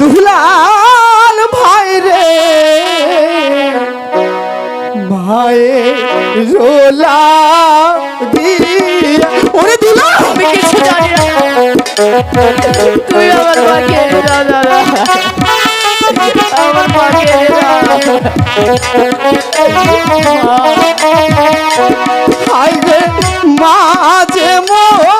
দুলাল ভাই রে। ভাইয়ে রোলা ওরে দুলাল! আমি কিছু জানি না। তুই আমার মাকে আমার মাকে এনে দাও হাইরে মাঝে মধ্যে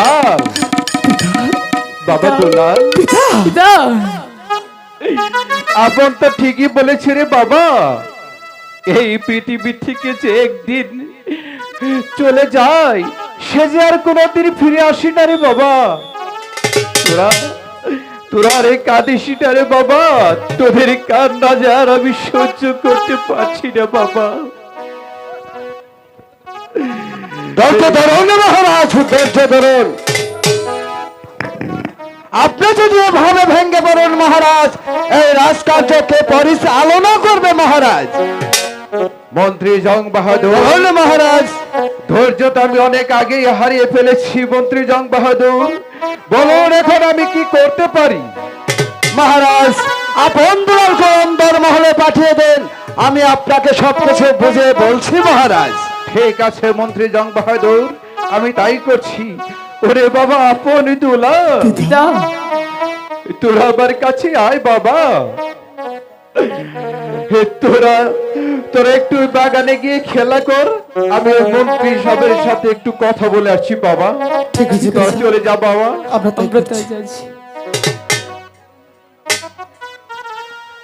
দুলাল। বাবা দুলাল। পিতা। আপন তো ঠিকই বলেছে রে বাবা। এই পৃথিবী থেকে যে একদিন চলে যায় সে যে আর কোনোদিন ফিরে আসি না রে বাবা। তোরা তোরা রে কাঁদিসি না রে বাবা। তোদের কান্না যে আর আমি সহ্য করতে পারছি না বাবা। ধৈর্য ধরুন মহারাজ ধৈর্য ধরুন আপনি যদি এভাবে ভেঙ্গে পড়েন মহারাজ এই রাজকার্যকে পরিচালনা করবে মহারাজ। মন্ত্রী জং বাহাদুর মহারাজ। ধৈর্য তো আমি অনেক আগেই হারিয়ে ফেলেছি মন্ত্রী জং বাহাদুর বলুন এখন আমি কি করতে পারি? মহারাজ আপন দুলালকে অন্দর মহলে পাঠিয়ে দেন। আমি আপনাকে সবকিছু বুঝে বলছি মহারাজ। ঠিক আছে মন্ত্রী জং বাহাদুর আমি তাই করছি। ওরে বাবা আপন দুলা। পিতা তোরা আমার কাছে আয় বাবা। তোরা তোরা একটু বাগানে গিয়ে খেলা কর আমি ওই মন্ত্রী সাহেবের সাথে একটু কথা বলে আসছি বাবা। ঠিক আছে তোরা চলে যা বাবা। আমরা তাই যাচ্ছি।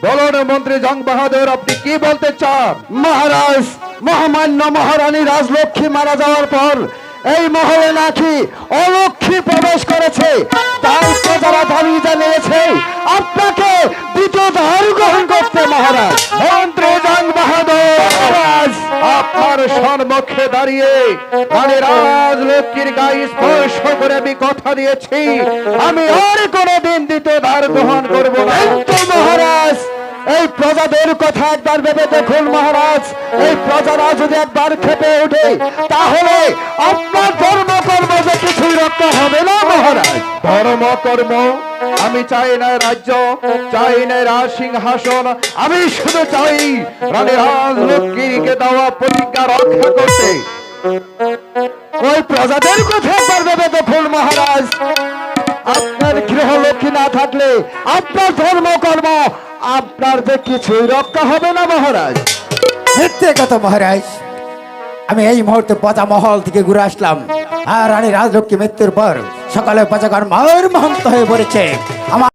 বলো না মন্ত্রী জং বাহাদুর আপনি কি বলতে চান? মহারাজ মহামান্য মহারানী রাজলক্ষ্মী মারা যাওয়ার পর এই মহলে নাকি অলক্ষ্মী প্রবেশ করেছে। তাই প্রজারা দাবি জানিয়েছে, আপনাকে দ্বিতীয় ধার গ্রহণ করতে মহারাজ। মন্ত্রী জং বাহাদুর। আপনার সম্মুখে দাঁড়িয়ে রানী রাজলক্ষ্মীর গায়ে স্পর্শ করে আমি কথা দিয়েছি। আমি আর কোনোদিন দ্বিতীয় ধার গ্রহণ করব না। মহারাজ এই প্রজাদের কথা একবার ভেবে দেখুন মহারাজ। এই প্রজারা যদি একবার খেপে ওঠে তাহলে আপনার ধর্ম কর্ম যে কিছুই রক্ষা হবে না মহারাজ। ধর্ম কর্ম আমি চাই না রাজ্য চাই না রাজ সিংহাসন। আমি শুধু চাই রানী রাজলক্ষ্মীকে দেওয়া প্রতিজ্ঞা রক্ষা করতে। ওই প্রজাদের কথা একবার ভেবে দেখুন মহারাজ। আপনার গৃহলক্ষ্মী না থাকলে আপনার ধর্ম কর্ম আপনার যে কিছুই রক্ষা হবে না, মহারাজ। মিথ্যে কথা, মহারাজ। আমি এই মুহূর্তে পচা মহল থেকে ঘুরে আসলাম। আর রানী রাজলক্ষ্মী মৃত্যুর পর সকালে পচাগণ মায়ের মহন্ত হয়ে পড়েছে।